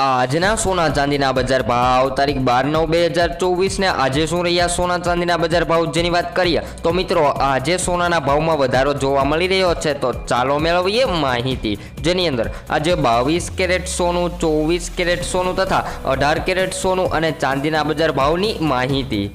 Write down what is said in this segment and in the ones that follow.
આજના સોના ચાંદીના બજાર ભાવ તારીખ બાર નવ બે હજાર ચોવીસને આજે શું રહ્યા સોના ચાંદીના બજાર ભાવ જેની વાત કરીએ તો મિત્રો આજે સોનાના ભાવમાં વધારો જોવા મળી રહ્યો છે તો ચાલો મેળવીએ માહિતી. જેની અંદર આજે બાવીસ કેરેટ સોનું, ચોવીસ કેરેટ સોનું તથા અઢાર કેરેટ સોનું અને ચાંદીના બજાર ભાવની માહિતી.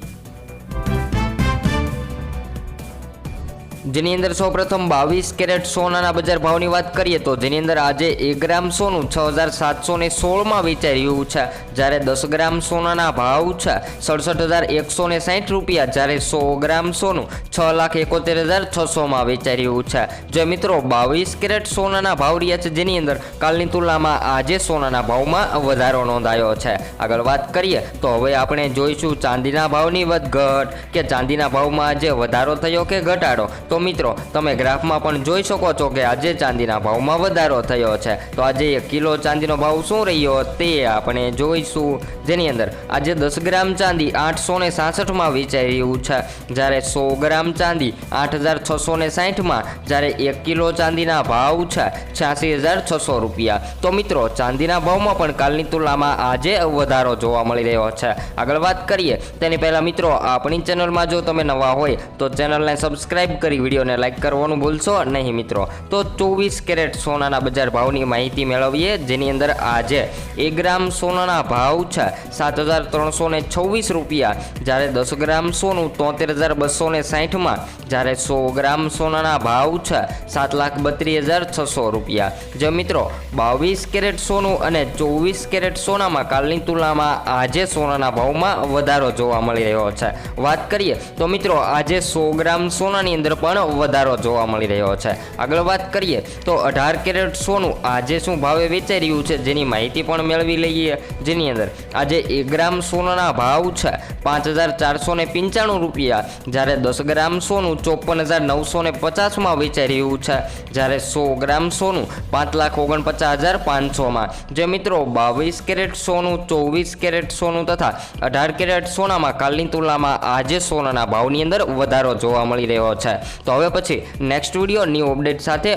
જેની અંદર સૌપ્રથમ બાવીસ કેરેટ સોનાના બજાર ભાવની વાત કરીએ તો જેની અંદર આજે એક ગ્રામ સોનું છ હજાર સાતસો ને સોળમાં વેચાઈ રહ્યું છે. જ્યારે દસ ગ્રામ સોનાના ભાવ છે સડસઠ હજાર એકસો ને સાઠ રૂપિયા, જ્યારે સો ગ્રામ સોનું છ લાખ એકોતેર હજાર છસોમાં વેચાઈ રહ્યું છે. જે મિત્રો, બાવીસ કેરેટ સોનાના ભાવ રહ્યા છે જેની અંદર કાલની તુલનામાં આજે સોનાના ભાવમાં વધારો નોંધાયો છે. આગળ વાત કરીએ તો હવે આપણે જોઈશું ચાંદીના ભાવની વધઘટ કે ચાંદીના ભાવમાં આજે વધારો થયો કે ઘટાડો? તો મિત્રો, તમે ગ્રાફમાં પણ જોઈ શકો છો કે આજે ચાંદીના ભાવમાં વધારો થયો છે. તો આજે એક કિલો ચાંદીનો ભાવ શું રહ્યો તે આપણે જોઈશું. જેની અંદર આજે દસ ગ્રામ ચાંદી આઠસો ને સાસઠમાં વેચાઈ રહ્યું છે. જ્યારે સો ગ્રામ ચાંદી આઠ હજાર છસો ને સાઠમાં, જ્યારે એક કિલો ચાંદીના ભાવ છે છ્યાસી હજાર છસો રૂપિયા. તો મિત્રો, ચાંદીના ભાવમાં પણ કાલની તુલનામાં આજે વધારો જોવા મળી રહ્યો છે. આગળ વાત કરીએ, તેની પહેલાં મિત્રો, આપણી ચેનલમાં જો તમે નવા હોય, તો ચેનલને સબસ્ક્રાઈબ કરી વિડીયોને લાઇક કરવાનું ભૂલશો નહીં મિત્રો. તો ચોવીસ કેરેટ સોનાના બજાર ભાવની માહિતી મેળવીએ, જેની અંદર આજે એક ગ્રામ સોનાના ભાવ છે સાત હજાર ત્રણસો ને છવ્વીસ રૂપિયા. જ્યારે દસ ગ્રામ સોનું તોતેર હજાર બસો ને સાઠમાં, જ્યારે સો ગ્રામ સોનાના ભાવ છે સાત લાખ બત્રીસ હજાર છસો રૂપિયા. જે મિત્રો, બાવીસ કેરેટ સોનું અને ચોવીસ કેરેટ સોનામાં કાલની તુલનામાં આજે સોનાના ભાવમાં વધારો જોવા મળી રહ્યો છે. વાત કરીએ તો મિત્રો, આજે સો ગ્રામ સોનાની અંદર પણ વધારો જોવા મળી રહ્યો છે. આગળ વાત કરીએ તો અઢાર કેરેટ સોનું આજે શું ભાવે વેચાઈ રહ્યું છે જેની માહિતી પણ મેળવી લઈએ. જેની અંદર આજે એક ગ્રામ સોનાના ભાવ છે પાંચ હજાર ચારસો ને પંચાણું રૂપિયા. જ્યારે દસ ગ્રામ સોનું ચોપન હજાર નવસો ને પચાસમાં વેચાઈ રહ્યું છે. જ્યારે સો ગ્રામ સોનું પાંચ લાખ ઓગણપચાસ હજાર પાંચસોમાં. જે મિત્રો બાવીસ કેરેટ સોનું, ચોવીસ કેરેટ સોનું તથા અઢાર કેરેટ સોનામાં કાલની તુલનામાં આજે સોનાના ભાવની અંદર વધારો જોવા મળી રહ્યો છે. તો હવે પછી નેક્સ્ટ વીડિયો ન્યૂ અપડેટ સાથે